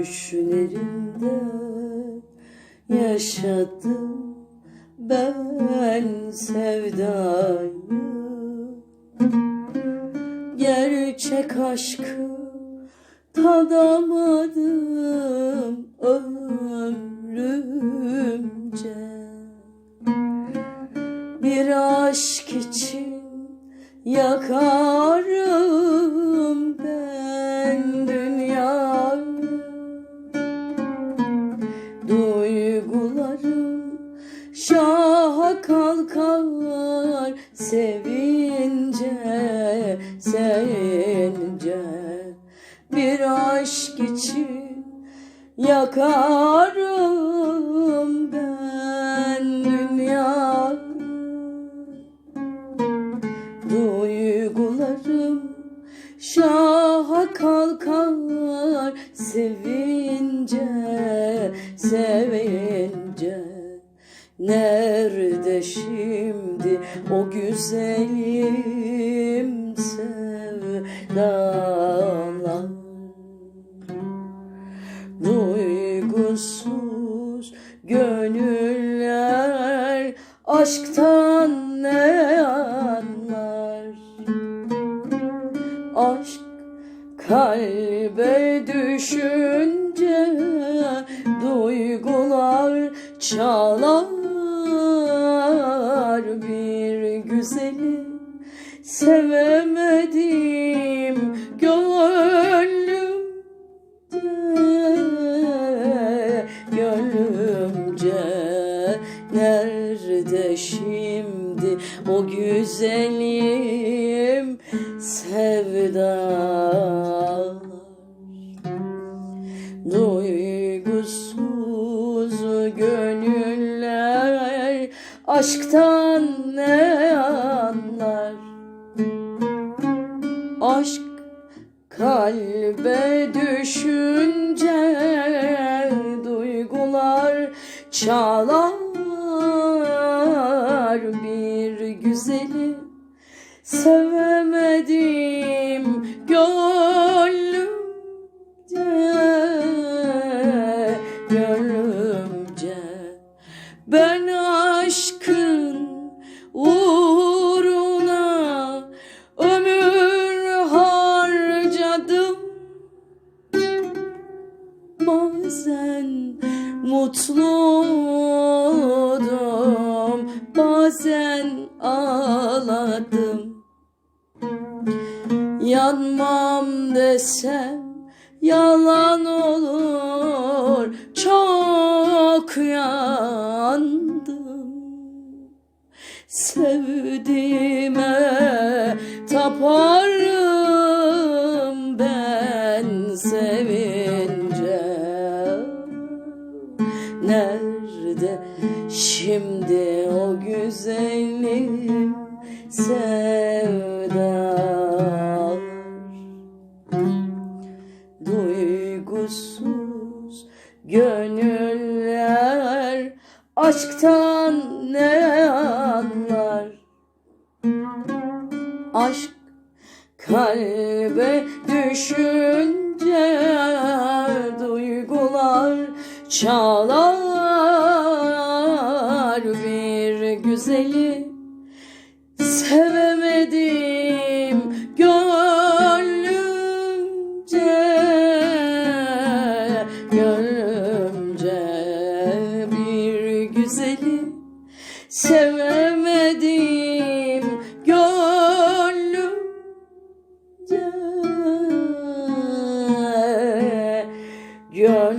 Düşlerimde yaşadım ben sevdayı. Gerçek aşkı tadamadım ömrümce. Bir aşk için yakarım şaha kalkar sevince sevince. Bir aşk için yakarım ben dünyayı Duygularım şaha kalkar sevince sevince Nerede şimdi o güzelim sevdalar Duygusuz gönüller aşktan ne anlar? Aşk kalbe düşünce duygular çalar sevemedim gönlümde gönlümce nerede şimdi? O güzelim sevdalar. Duygusuz gönüller aşktan ne kalbe düşünce duygular çalar bir güzeli. Sevemedim Bazen mutluydum Bazen ağladım. Yanmam desem yalan olur. Çok yandım. Sevdiğime taparım ben sevince şimdi o güzelim sevdalar. Duygusuz gönüller aşktan ne anlar? Aşk kalbe düşünce duygular çalar Sevemedim. Gönlümce Gönlümce bir güzeli Sevemedim. Gönlümce Gönlümce